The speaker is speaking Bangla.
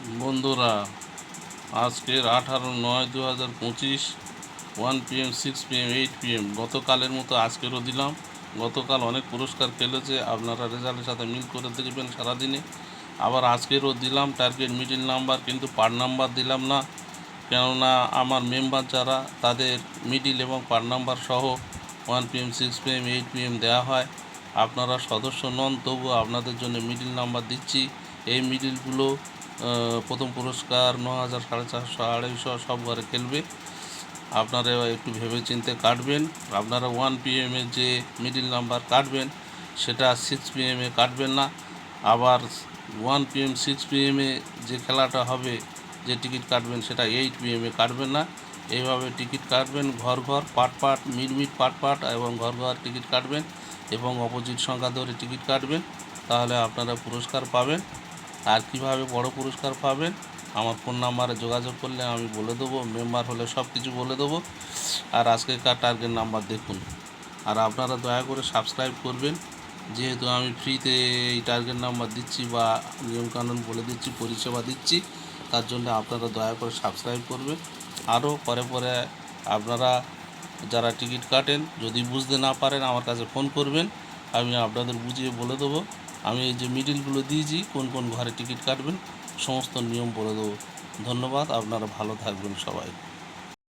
বন্ধুরা, আজকের আঠারো নয় দু হাজার পঁচিশ one PM six PM eight PM গতকালের মতো আজকেরও দিলাম। গতকাল অনেক পুরস্কার খেলেছে আপনারা রেজাল্টের সাথে মিল করে দেখবেন সারাদিনে। আবার আজকেরও দিলাম টার্গেট মিডিল নাম্বার কিন্তু পার নাম্বার দিলাম না। কেননা আমার মেম্বার যারা, তাদের মিডিল এবং পার নাম্বার সহ one PM six PM eight PM দেওয়া হয়। আপনারা সদস্য নন তবু আপনাদের জন্য মিডিল নাম্বার দিচ্ছি। এই মিডিলগুলো প্রথম পুরস্কার ন হাজার সাড়ে চারশো আড়াইশো সব ঘরে খেলবে। আপনারা একটু ভেবে চিনতে কাটবেন। আপনারা ওয়ান পি পিএমের যে মিডিল নাম্বার কাটবেন, সেটা সিক্স পি পিএমে কাটবেন না। আবার ওয়ান পিএম সিক্স পি পিএমে যে খেলাটা হবে, যে টিকিট কাটবেন, সেটা এইট পি পিএমে কাটবেন না। এইভাবে টিকিট কাটবেন, ঘর ঘর, পাট পাট মিট মিট পাট পাট এবং ঘর ঘর টিকিট কাটবেন এবং অপোজিট সংখ্যা ধরে টিকিট কাটবেন। তাহলে আপনারা পুরস্কার পাবেন। আর কীভাবে বড় পুরস্কার পাবেন? আমার ফোন নাম্বারে যোগাযোগ করলে আমি বলে দেবো, মেম্বার হলে সব কিছু বলে দেবো। আর আজকেকার টার্গেট নাম্বার দেখুন। আর আপনারা দয়া করে সাবস্ক্রাইব করবেন। যেহেতু আমি ফ্রিতে এই টার্গেট নাম্বার দিচ্ছি বা নিয়মকানুন বলে দিচ্ছি, পরিষেবা দিচ্ছি, তার জন্য আপনারা দয়া করে সাবস্ক্রাইব করবেন। আরও পরে পরে আপনারা যারা টিকিট কাটেন, যদি বুঝতে না পারেন, আমার কাছে ফোন করবেন। আমি আপনাদের বুঝিয়ে বলে দেবো। আমি এই যে মিডিলগুলো দিয়েছি, কোন কোন ঘরে টিকিট কাটবেন, সমস্ত নিয়ম বলে দেবো। ধন্যবাদ, আপনারা ভালো থাকবেন সবাই।